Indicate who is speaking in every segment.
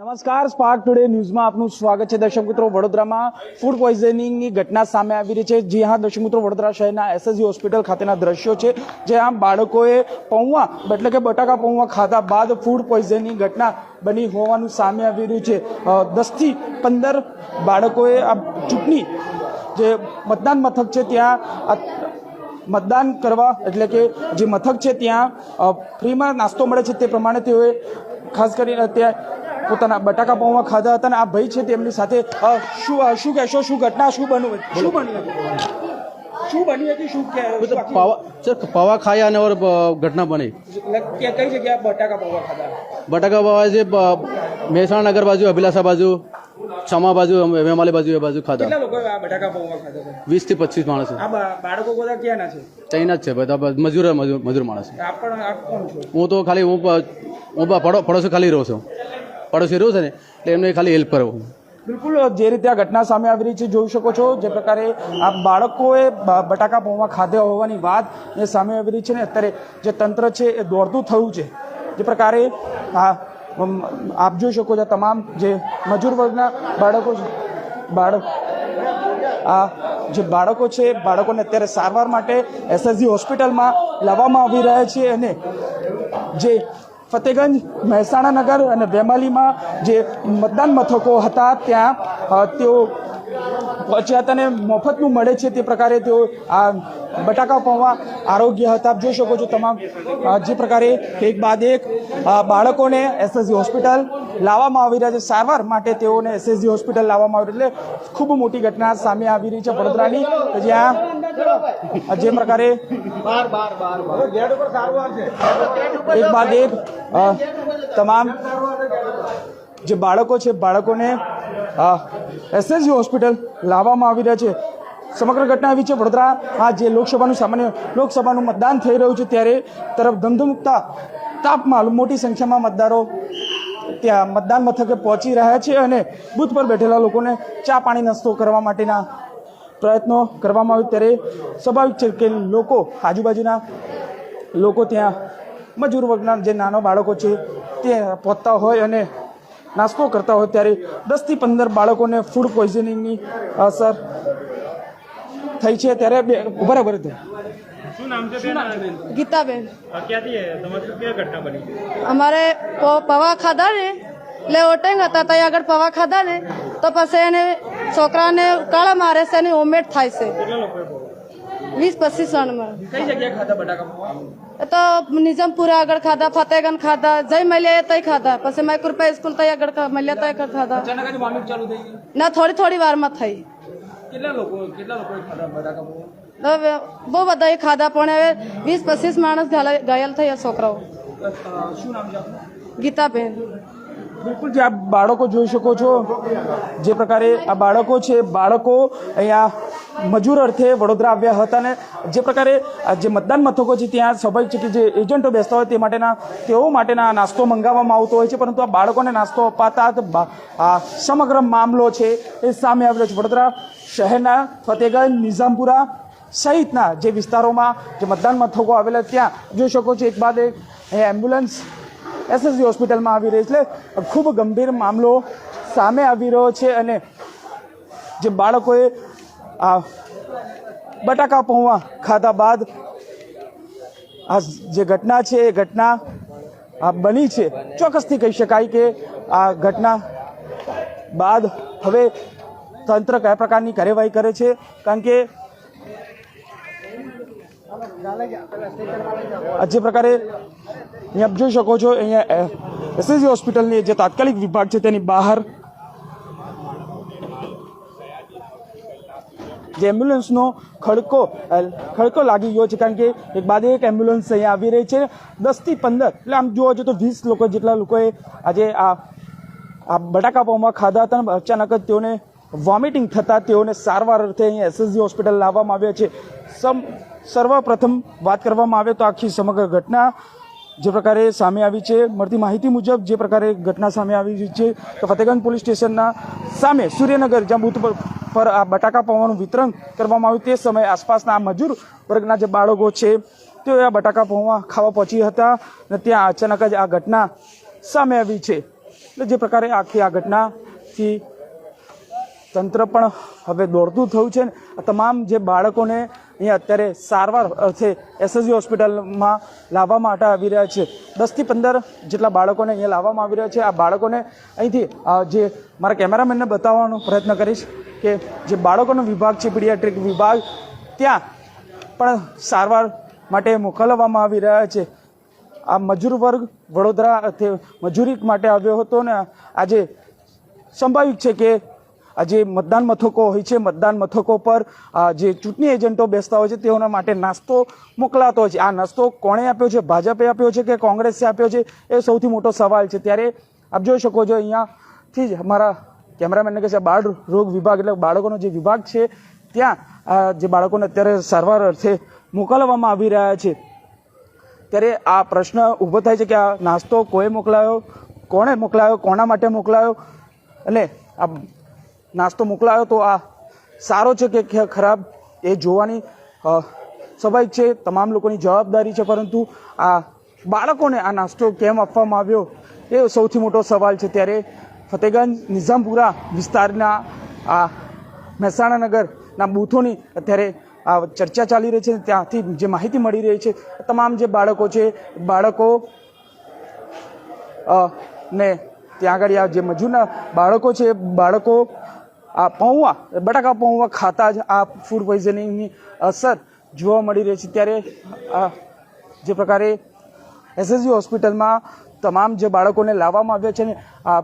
Speaker 1: નમસ્કાર spark today ન્યૂઝમાં આપનું સ્વાગત છે. દર્શક મિત્રો, વડોદરામાં ફૂડ પોઈઝનિંગની ઘટના સામે આવી રહી છે. જે હા, દર્શક મિત્રો, વડોદરા શહેરના એસએસજી હોસ્પિટલ ખાતેના દ્રશ્યો છે, જ્યાં બાળકોએ પૌવા એટલે કે બટાકા પૌવા ખાધા બાદ ફૂડ પોઈઝનિંગ ઘટના બની હોવાનું સામે આવી રહ્યું છે. દસથી પંદર બાળકોએ આ ચૂંટણી જે મતદાન મથક છે, ત્યાં મતદાન કરવા, એટલે કે જે મથક છે, ત્યાં ફ્રીમાં નાસ્તો મળે છે તે પ્રમાણે તેઓએ ખાસ કરીને ત્યાં પોતાના બટાકા પૌવા ખાધા હતા અને આ ભાઈ છે તેમની સાથે શું શું કહેશો? શું ઘટના શું બન્યું? શું બન્યું શું
Speaker 2: પાવા સર પાવા ખાયા
Speaker 1: અને ઓર ઘટના બની. બટાકા પાવા
Speaker 2: મહેસાણા નગર બાજુ અભિલાષા બાજુ છમા બાજુ વેમાલી બાજુ એ બાજુ ખાધા. વીસથી પચીસ માણસ.
Speaker 1: બાળકો બધા છે?
Speaker 2: જ છે બધા મજૂર મજૂર માણસ. હું તો ખાલી હું પડોશો ખાલી રહું છું. પડોશી રહ્યું છે ને, એટલે એમને ખાલી હેલ્પ કરવું.
Speaker 1: બિલકુલ, જે રીતે આ ઘટના સામે આવી રહી છે, જોઈ શકો છો, જે પ્રકારે આ બાળકોએ બટાકા પૌવા ખાધા હોવાની વાત એ સામે આવી રહી છે ને, અત્યારે જે તંત્ર છે એ દોડતું થયું છે. જે પ્રકારે આ આપ જોઈ શકો છો તમામ જે મજૂર વર્ગના બાળકો છે, બાળક, આ જે બાળકો છે, બાળકોને અત્યારે સારવાર માટે એસએસજી હોસ્પિટલમાં લાવવામાં આવી રહ્યા છે અને જે ફતેગંજ, મહેસાણા નગર અને વેમાલીમાં જે મતદાન મથકો હતા, ત્યાં તેઓ પહોંચ્યા હતા અને મફતનું મળે છે તે પ્રકારે તેઓ આ બટાકા પૌવા આરોગ્ય હતા. આપ જોઈ શકો છો તમામ જે પ્રકારે એક બાદ એક બાળકોને એસએસજી હોસ્પિટલ લાવવામાં આવી રહ્યા છે. સારવાર માટે તેઓને એસએસજી હોસ્પિટલ લાવવામાં આવી રહી. એટલે ખૂબ મોટી ઘટના સામે આવી રહી છે વડોદરાની. કે જ્યાં જે પ્રકારે એક બાદ એક તમામ જે બાળકો છે બાળકોને એસએસજી હોસ્પિટલ લાવવામાં આવી રહ્યા છે. સમગ્ર ઘટના આવી છે વડોદરા આ જે લોકસભાનું સામાન્ય લોકસભાનું મતદાન થઈ રહ્યું છે ત્યારે તરફ ધમધમતા તાપમાલ મોટી સંખ્યામાં મતદારો ત્યાં મતદાન મથકે પહોંચી રહ્યા છે અને બૂથ પર બેઠેલા લોકોને ચા પાણી નાસ્તો કરવા માટેના પ્રયત્નો કરવામાં આવે ત્યારે સ્વાભાવિક છે કે લોકો આજુબાજુના લોકો ત્યાં મજૂર વર્ગના જે નાના બાળકો છે તે પહોંચતા હોય અને નાસ્તો કરતા હોય ત્યારે દસથી પંદર બાળકોને ફૂડ પોઈઝનિંગની અસર થઈ છે ત્યારે બે બરાબર
Speaker 3: શું નામ છે બેન
Speaker 4: ગીતાબેન.
Speaker 3: આ ક્યાંથી છે તમારી ક્યાં ઘટના બની?
Speaker 4: અમારે પવા પૌવા ખાધા ને એટલે ઓટેંગ હતા ત્યાં આગળ પવા ખાધા ને તો પછી એને છોકરાને કાળા મારે છે અને ઓમેટ થાય છે. વીસ પચીસ? એ તો નિઝામપુરા આગળ ખાધા ફતેગંજ ખાધા જય મળ્યા તય ખાધા. પછી માયકૃપા સ્કૂલ તય આગળ મળ્યા મલ્યા તય આગળ ખાધા. ના થોડી થોડી વારમાં થઈ.
Speaker 1: કેટલા લોકો કેટલા લોકોએ ખાધા બટાકા
Speaker 4: હવે બહુ બધા ખાધા પણ હવે વીસ પચીસ માણસ ઘાયલ- થયા છોકરાઓ? ગીતાબેન.
Speaker 1: બિલકુલ જે આપ બાળકો જોઈ શકો છો, જે પ્રકારે આ બાળકો છે, બાળકો અહીંયા મજૂર અર્થે વડોદરા આવ્યા હતા ને જે પ્રકારે આ જે મતદાન મથકો છે, ત્યાં સ્વાભાવિક છે કે જે એજન્ટો બેસતા હોય તે માટેના, તેઓ માટેના નાસ્તો મંગાવવામાં આવતો હોય છે, પરંતુ આ બાળકોને નાસ્તો અપાતા આ સમગ્ર મામલો છે એ સામે આવ્યો છે. વડોદરા શહેરના ફતેગંજ, નિઝામપુરા સહિતના જે વિસ્તારોમાં જે મતદાન મથકો આવેલા ત્યાં જોઈ શકો છો. એક બાદ એક એમ્બ્યુલન્સ એસએસજી હોસ્પિટલમાં આવી રહી છે. ખૂબ ગંભીર મામલો સામે આવી રહ્યો છે અને જે બાળકોએ આ બટાકા પૌવા ખાધા બાદ આ જે ઘટના છે, એ ઘટના આ બની છે. ચોક્કસથી કહી શકાય કે આ ઘટના બાદ હવે તંત્ર કયા પ્રકારની કાર્યવાહી કરે છે? કારણ કે આ જે પ્રકારે અહીંયા આપ જોઈ શકો છો, અહીંયા એસએસજી હોસ્પિટલની જે તાત્કાલિક વિભાગ છે તેની બહાર જે એમ્બ્યુલન્સનો ખડકો ખડકો લાગી ગયો છે, કારણ કે એક બાદ એક એમ્બ્યુલન્સ અહીંયા આવી રહી છે. દસથી પંદર, એટલે આમ જોવા જઈએ તો વીસ લોકો જેટલા લોકોએ આજે આ આ બટાકા પાઉમાં ખાધા હતા અચાનક જ તેઓને વોમિટિંગ થતાં તેઓને સારવાર અર્થે અહીંયા એસએસજી હોસ્પિટલ લાવવામાં આવ્યા છે. સમ, સર્વપ્રથમ વાત કરવામાં આવે તો આખી સમગ્ર ઘટના જે પ્રકારે સામે આવી છે, મળતી માહિતી મુજબ જે પ્રકારે ઘટના સામે આવી છે, તો ફતેગંજ પોલીસ સ્ટેશનના સામે સૂર્યનગર જ્યાં બુથ પર પર આ બટાકા પૌવાનું વિતરણ કરવામાં આવ્યું તે સમયે આસપાસના આ મજૂર વર્ગના જે બાળકો છે, તેઓ આ બટાકા પૌવા ખાવા પહોંચી હતા અને ત્યાં અચાનક જ આ ઘટના સામે આવી છે. એટલે જે પ્રકારે આખી આ ઘટનાથી તંત્ર પણ હવે દોડતું થયું છે ને. આ તમામ જે બાળકોને અહીંયા અત્યારે સારવાર અર્થે એસએસજી હોસ્પિટલમાં લાવવા માટે આવી રહ્યા છે. દસથી પંદર જેટલા બાળકોને અહીંયા લાવવામાં આવી રહ્યા છે. આ બાળકોને અહીંથી જે મારા કેમેરામેનને બતાવવાનો પ્રયત્ન કરીશ કે જે બાળકોનો વિભાગ છે, પીડિયાટ્રિક વિભાગ, ત્યાં પણ સારવાર માટે મોકલવામાં આવી રહ્યા છે. આ મજૂર વર્ગ વડોદરા મજૂરી માટે આવ્યો હતો ને. આજે સંભાવિક છે કે જે મતદાન મથકો હોય છે, મતદાન મથકો પર જે ચૂંટણી એજન્ટો બેસતા હોય છે, તેઓના માટે નાસ્તો મોકલાતો હોય છે. આ નાસ્તો કોણે આપ્યો છે? ભાજપે આપ્યો છે કે કોંગ્રેસે આપ્યો છે? એ સૌથી મોટો સવાલ છે. ત્યારે આપ જોઈ શકો છો, અહીંયાથી જ અમારા કેમેરામેનને કહે છે બાળ રોગ વિભાગ, એટલે બાળકોનો જે વિભાગ છે, ત્યાં જે બાળકોને અત્યારે સારવાર અર્થે મોકલવામાં આવી રહ્યા છે. ત્યારે આ પ્રશ્ન ઊભો થાય છે કે આ નાસ્તો કોએ મોકલાયો? કોણે મોકલાયો? કોના માટે મોકલાયો? અને આ નાસ્તો મોકલાયો તો આ સારો છે કે ખરાબ એ જોવાની સ્વાભાવિક છે, તમામ લોકોની જવાબદારી છે, પરંતુ આ બાળકોને આ નાસ્તો કેમ આપવામાં આવ્યો એ સૌથી મોટો સવાલ છે. ત્યારે ફતેગંજ નિઝામપુરા વિસ્તારના આ મહેસાણા નગરના બૂથોની અત્યારે આ ચર્ચા ચાલી રહી છે. ત્યાંથી જે માહિતી મળી રહી છે, તમામ જે બાળકો છે, બાળકો ને ત્યાં આગળ આ જે મજૂરના બાળકો છે, બાળકો આ પૌવા, બટાકા પૌવા ખાતા જ આ ફૂડ પોઈઝનિંગની અસર જોવા મળી રહી છે. ત્યારે જે પ્રકારે એસએસજી હોસ્પિટલમાં તમામ જે બાળકોને લાવવામાં આવ્યા છે ને આ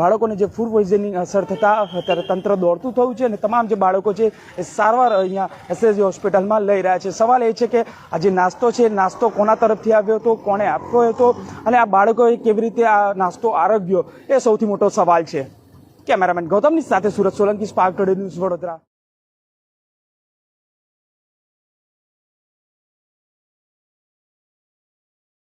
Speaker 1: બાળકોને જે ફૂડ પોઈઝનિંગ અસર થતાં અત્યારે તંત્ર દોડતું થયું છે અને તમામ જે બાળકો છે એ સારવાર અહીંયા એસએસજી હોસ્પિટલમાં લઈ રહ્યા છે. સવાલ એ છે કે આ જે નાસ્તો છે, નાસ્તો કોના તરફથી આવ્યો હતો, કોણે આપ્યો હતો અને આ બાળકોએ કેવી રીતે આ નાસ્તો આરોગ્યો? એ સૌથી મોટો સવાલ છે. કેમેરામેન ગૌતમની સાથે સુરત સોલંકી સ્પાર્ક ન્યૂઝ વડોદરા.